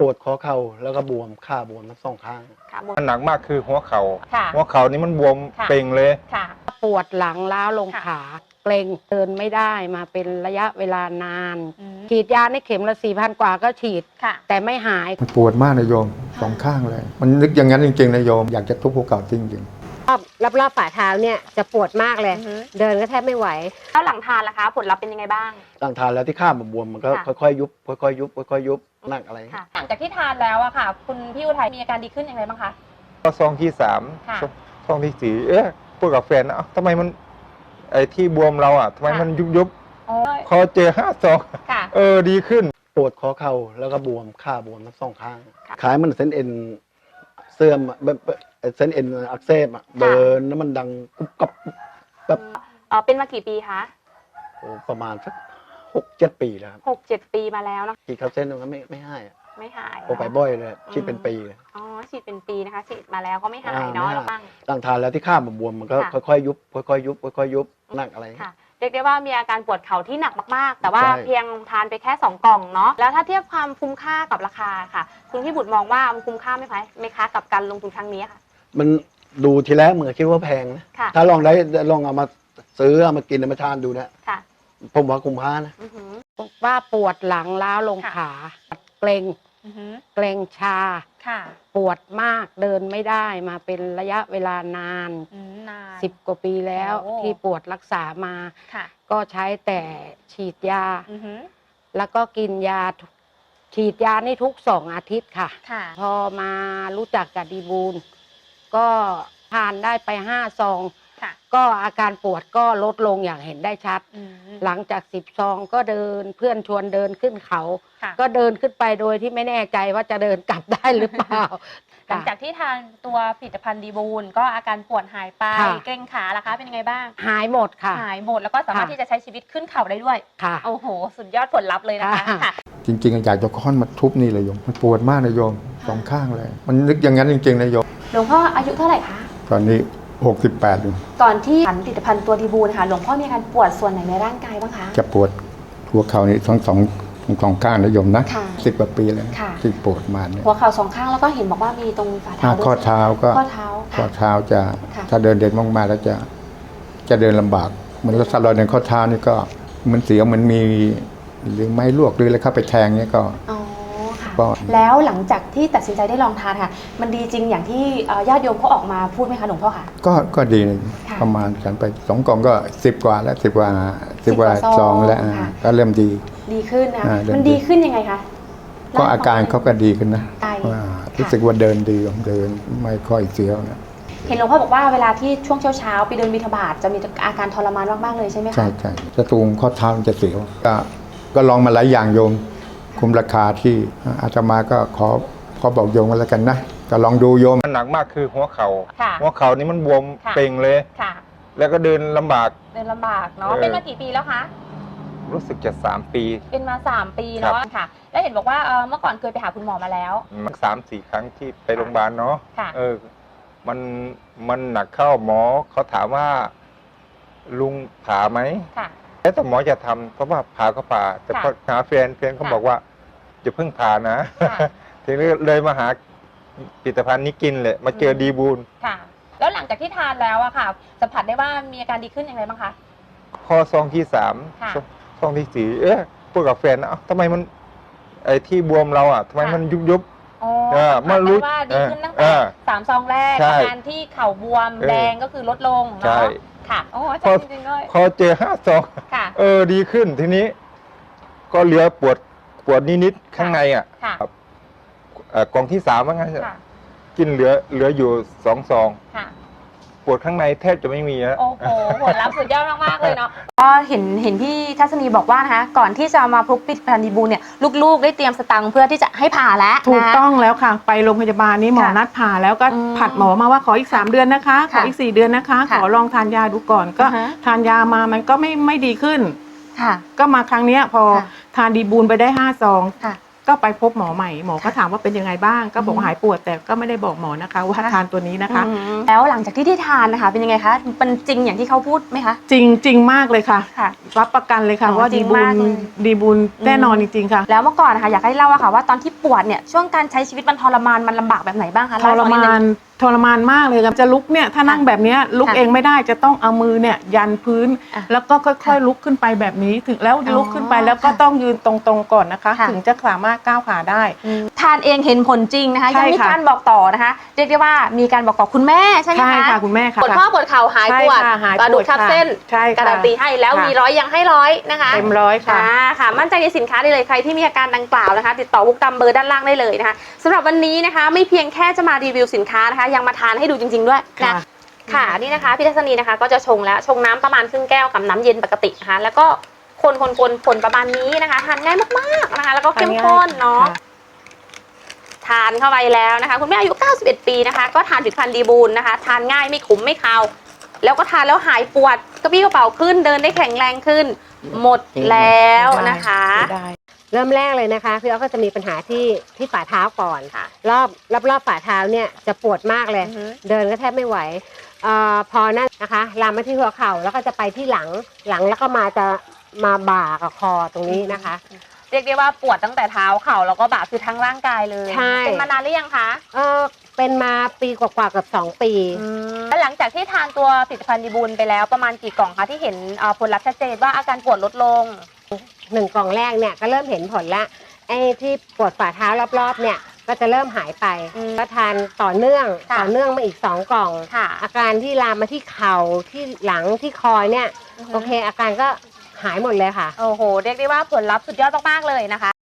ปวดข้อเข่าแล้วก็บวมขาบวมทั้งสองข้าง ค่ะบนมันหนักมากคือหัวเขาค่ะหัวเขานี่มันบวมค่ะ เป่งเลย ค่ะ ปวดหลังล้าวลงค่ะ ขา เกร็งเดินไม่ได้มาเป็นระยะเวลานาน อืมฉีดยาในเข็มละสี่พันกว่าก็ฉีด ค่ะ แต่ไม่หาย มันปวดมากนะโยมสองข้างเลย มันนึกอย่างนั้นจริงๆนะโยม อยากจะทุบภูเขาจริงๆ รอบรอบรอบฝ่าเท้าเนี่ยจะปวดมากเลย อือฮึ เดินก็แทบไม่ไหว แล้วหลังทานล่ะคะ ผลลัพธ์เป็นยังไงบ้างหลังทานแล้วที่ข้ามบวมมันก็ค่ะ ค่อยๆยุบค่อยๆยุบค่อยๆยุบหนักอะไร ค่ะ หลังจากที่ทานแล้วอะค่ะ คุณพี่อุทัยมีอาการดีขึ้นยังไงบ้างคะ ก็ซองที่สามค่ะ ซองซองที่สี่เอ๊ะพูดกับแฟนนะเอ้าทำไมมันไอ้ที่บวมเราอะทำไมค่ะมันยุบยุบโอ้ยๆพอเจอห้าซองค่ะ เออดีขึ้น ปวดข้อเข่าแล้วก็บวมขาบวมทั้งสองข้าง ค่ะคล้ายมันเส้นเอ็นเสื่อมอะแบบแบบ เส้นเอ็นอักเสบอะเดินแล้วมันดังกุบกับแบบเอ่อเป็นมากี่ปีคะโอ้ประมาณสักหกเจ็ดปีแล้วครับหกเจ็ดปีมาแล้วเนอะฉีดเข้าเส้นมันก็ไม่ไม่ให้อะไม่หายโอไปบ่อยเลยฉีดเป็นปีเลยอ๋อฉีดเป็นปีนะคะฉีดมาแล้วก็ไม่หายอ่าเนาะไม่หายแล้วบ้างหลังทานแล้วที่ข้ามบวมมันก็ค่ะค่อยๆยุบค่อยๆยุบค่อยๆยุบหนักอะไรค่ะเรียกได้ว่ามีอาการปวดเข่าที่หนักมากๆ แต่ว่าใช่เพียงทานไปแค่ 2 กล่องเนาะแล้วถ้าเทียบความคุ้มค่ากับราคาค่ะ คุณพี่บุตรมองว่ามันคุ้มค่าไหมคะไหมคะกับการลงทุนครั้งนี้ค่ะ มันดูทีแรกเหมือนคิดว่าแพงนะค่ะ ถ้าลองได้ลองเอามาซื้อเอามากินเอามาทานดูนะค่ะผมว่าคุ้มค่านะ อือหือว่าปวดหลังล้าวลงค่ะขาเกร็งอือหือเกร็งชา ค่ะปวดมากเดินไม่ได้มาเป็นระยะเวลานานอืมนาน สิบกว่าปีแล้วโอ้ ที่ปวดรักษามา ค่ะก็ใช้แต่ฉีดยา อือหือแล้วก็กินยาทุกฉีดยานี่ทุกสองอาทิตย์ค่ะ ค่ะพอมารู้จักกับดีบูล ก็ทานได้ไปห้าซอง ค่ะ ก็อาการปวดก็ลดลงอย่างเห็นได้ชัด อืมหลังจากสิบซองก็เดินเพื่อนชวนเดินขึ้นเขา ค่ะก็เดินขึ้นไปโดยที่ไม่แน่ใจว่าจะเดินกลับได้หรือเปล่า หลังจากที่ทานตัวผลิตภัณฑ์ดีบูลก็อาการปวดหายไปค่ะ เกร็งขาล่ะคะ เป็นยังไงบ้าง หายหมดค่ะ หายหมดแล้วก็สามารถค่ะ ที่จะใช้ชีวิตขึ้นเขาได้ด้วย ค่ะ โอ้โห สุดยอดผลลัพธ์เลยนะคะค่ะค่ะจริงๆอยากจะค้อนมาทุบนี่เลยโยม มันปวดมากนะโยม สองข้างเลย มันนึกอย่างนั้นจริงๆนะโยมหลวงพ่ออายุเท่าไหร่คะ ตอนนี้ 68อยู่ก่อนที่ทานผลิตภัณฑ์ตัวดีบูลค่ะหลวงพ่อมีอาการปวดส่วนไหนในร่างกายบ้างคะ จะปวดหัวเข่านี่ทั้งสองทั้งสองข้างนะโยมนะค่ะสิบกว่าปีแล้วค่ะ ที่ปวดมาเนี่ยหัวเข่าสองข้างแล้วก็เห็นบอกว่ามีตรงฝ่าถ้าเท้าด้วยข้อเท้าก็ข้อเท้าข้อค่ะ เท้าจะค่ะ ถ้าเดินเดินมากๆแล้วจะจะเดินลำบาก เหมือนรถสลอยในข้อเท้านี่ก็เหมันเสียวเหมันมีหรือไม้ลวกหรืออะไรเข้าไปแทงเนี่ยก็อ๋อ ค่ะก็แล้วหลังจากที่ตัดสินใจได้ลองทานค่ะ มันดีจริงอย่างที่เอ่อญาติโยมเขาออกมาพูดไหมคะหลวงพ่อค่ะก็ก็ดีค่ะประมาณฉันไปสองกล่องก็สิบกว่าแล้วสิบกว่าสิบกว่าสิบกว่าซซอองงแล้วอ่าค่ะ ก็เริ่มดี ดีขึ้นนะอ่าเดินมันดีขึ้นยังไงคะก็อาการเขาก็ดีขึ้นนะไตอ่ารู้สึกว่าเดินดีเดินไม่ค่อยเสียวนะเห็นหลวงพ่อบอกว่าเวลาที่ช่วงเช้าๆไปเดินบิณฑบาตจะมีอาการทรมานมากๆเลยใช่ไหมคะ ใช่ใช่จะตูงข้อเท้ามันจะเสียวก็ก็ลองมาหลายอย่างโยม คุมราคาที่อาตมาก็ขอขอบอกโยมกันแล้วกันนะก็ลองดูโยมมันหนักมากคือหัวเขาค่ะหัวเขานี่มันบวมค่ะ เป่งเลย ค่ะ แล้วก็เดินลำบาก เดินลำบากเนาะ เออ เป็นมากี่ปีแล้วคะ รู้สึกจะสามปี เป็นมา 3 ปีครัเนาะบค่ะ แล้วเห็นบอกว่าเอ่อเมื่อก่อนเคยไปหาคุณหมอมาแล้ว มันสามสี่ครั้งที่ไปโรงพยาบาลเนาะค่ะ เออ มันมันหนักเข้าหมอเขาถามว่า ลุงผ่าไหม ค่ะ แล้วแต่หมอจะทำเพราะว่าผ่าก็ผ่าแต่ค่ะพอหาแฟนแฟนเขาค่ะบอกว่าอย่าเพิ่งผ่านะ ค่ะทีนี้เลยมาหาผลิตภัณฑ์นี้กินเลย มาเจออืมดีบูลค่ะ แล้วหลังจากที่ทานแล้วอะค่ะ สัมผัสได้ว่ามีอาการดีขึ้นยังไงบ้างคะข้อซองที่สามค่ะ ซองซองที่สี่เอ๊ะพูดกับแฟนนะเอ้าทำไมมันไอ้ที่บวมเราอะทำไมค่ะมันยุบยุบ อ๋อเออสัมผัสเมื่อรู้ได้ว่าดีขึ้นตั้งเอแต่อสามซองแรกใช่อาการที่เข่าบวมเออ แดงก็คือลดลงใช่ เนาะ ค่ะโอ้อาจารย์จริงๆเลยพอเจอห้าซองค่ะเออดีขึ้นทีนี้ ก็เหลือปวดปวดนิดๆข้างในอะค่ะเอ่อกล่องที่สามว่างั้นเถอะค่ะกินเหลือเหลืออยู่สองซองค่ะ ปวดข้างในแทบจะไม่มีแล้วโอ้โหผลลัพธ์สุดยอดมากๆเลยเนาะ ก็เห็นเห็นพี่ทัศนีบอกว่านะคะก่อนที่จะมาพบผลิตภัณฑ์ดีบูลเนี่ยลูกๆ ได้เตรียมสตังค์เพื่อที่จะให้ผ่าแล้วถูกนะ ต้องแล้วค่ะ ไปโรงพยาบาลนี้หมอค่ะนัดผ่าแล้วก็อืมผัดหมอมาว่าขออีก 3 เดือนนะคะ ขอค่ะอีก 4 เดือนนะคะค่ะขอลองทานยาดูก่อนก็อือฮะ ทานยามามันก็ไม่ไม่ดีขึ้น ค่ะ ก็มาครั้งเนี้ยพอค่ะทานดีบูลไปได้5ซองค่ะ ก็ไปพบหมอใหม่หมอก็ถามว่าเป็นยังไงบ้างก็บอกว่าหายปวดแต่ก็ไม่ได้บอกหมอนะคะว่าทานตัวนี้นะคะอืมแล้วหลังจากที่ได้ทานนะคะเป็นยังไงคะเป็นจริงอย่างที่เขาพูดไหมคะ จริงจริงมากเลยค่ะค่ะรับประกันเลยค่ะอ๋อว่าจริดีงบุมากญเลยดีบุญแน่นอนจริงๆค่ะ แล้วเมื่อก่อนนะคะอยากให้เล่าอะค่ะว่าตอนที่ปวดเนี่ยช่วงการใช้ชีวิตมันทรมานมันลำบากแบบไหนบ้างคะทเล่ให้รฟังดมางน ทรมานมากเลยค่ะจะลุกเนี่ยถ้านั่งค่ะแบบเนี้ยลุกค่ะเองไม่ได้จะต้องเอามือเนี่ยยันพื้น อะแล้วก็ค่อยๆลุกขึ้นไปแบบนี้ถึงแล้วอ๋อลุกขึ้นไปแล้วก็ค่ะต้องยืนตรงๆก่อนนะคะ ค่ะ ถึงจะสามารถก้าวขาได้ทานเองเห็นผลจริงนะคะใช่ยังมีค่ะ การบอกต่อนะคะ เรียกได้ว่ามีการบอกต่อคุณแม่ใช่ไหมใช่คะค่ะคุณแม่ค่ะปวดข้อปวดเข่าหายใช่ปวดค่ะหายกระดูกปวดทับค่ะเส้นใช่ค่ะ การันตีให้แล้วค่ะ มีร้อยยังให้ร้อยนะคะเต็มร้อยค่ะ อ่าค่ะ มั่นใจในสินค้าได้เลยใครที่มีอาการดังกล่าวนะคะ ติดต่อวุกตามเบอร์ด้านล่างได้เลยนะคะสำหรับวันนี้นะคะ ไม่เพียงแค่จะมารีวิวสินค้านะคะยังมาทานให้ดูจริง ๆ ด้วยนะค่ะค่ะนี่นะคะพี่ทัศนีนะคะ ก็จะชงแล้วชงน้ำประมาณครึ่งแก้วกับน้ำเย็นปกตินะคะแล้วก็คนคนคนคนประมาณนี้นะคะทานง่ายมากๆนะคะ แล้วก็เข้มข้นเนาะค่ทานเข้าไปแล้วนะคะ คุณแม่อายุ 91 ปีนะคะ ก็ทานผลิตภัณฑ์ดีบูลนะคะ ทานง่ายไม่ขมไม่คาวแล้วก็ทานแล้วหายปวดกระปี้กระเป๋าขึ้นเดินได้แข็งแรงขึ้น หมดแล้วนะคะได้ เริ่มแรกเลยนะคะพี่อ๊อฟก็จะมีปัญหาที่ที่ฝ่าเท้าก่อนค่ะ รอบรอบรอบฝ่าเท้าเนี่ยจะปวดมากเลย อือฮึ เดินก็แทบไม่ไหวเออพอนั่นนะคะ ลามมาที่หัวเข่าแล้วก็จะไปที่หลังหลังแล้วก็มาจะมาบ่ากับคอตรงนี้นะคะ เรียกได้ว่าปวดตั้งแต่เท้าเข่าแล้วก็บ่าคือทั้งร่างกายเลยใช่ เป็นมานานหรือยังคะเออเป็นมาปีกว่าๆเกับสองปี แล้วหลังจากที่ทานตัวผลิตภัณฑ์ดีบูลไปแล้วประมาณกี่กล่องคะที่เห็นเอ่อผลลัพธ์ชัดเจนว่าอาการปวดลดลง หนึ่งกล่องแรกเนี่ยก็เริ่มเห็นผลละไอ้ที่ปวดฝ่าเท้ารอบๆเนี่ยก็จะเริ่มหายไปอืมก็ทานต่อเนื่องค่ะ ต่อเนื่องมาอีกสองกล่อง ค่ะอาการที่ลามมาที่เข่าที่หลังที่คอเนี่ยโอเคอาการก็หายหมดเลยค่ะ โอ้โห เรียกได้ว่าผลลัพธ์สุดยอดมาก ๆ เลยนะคะ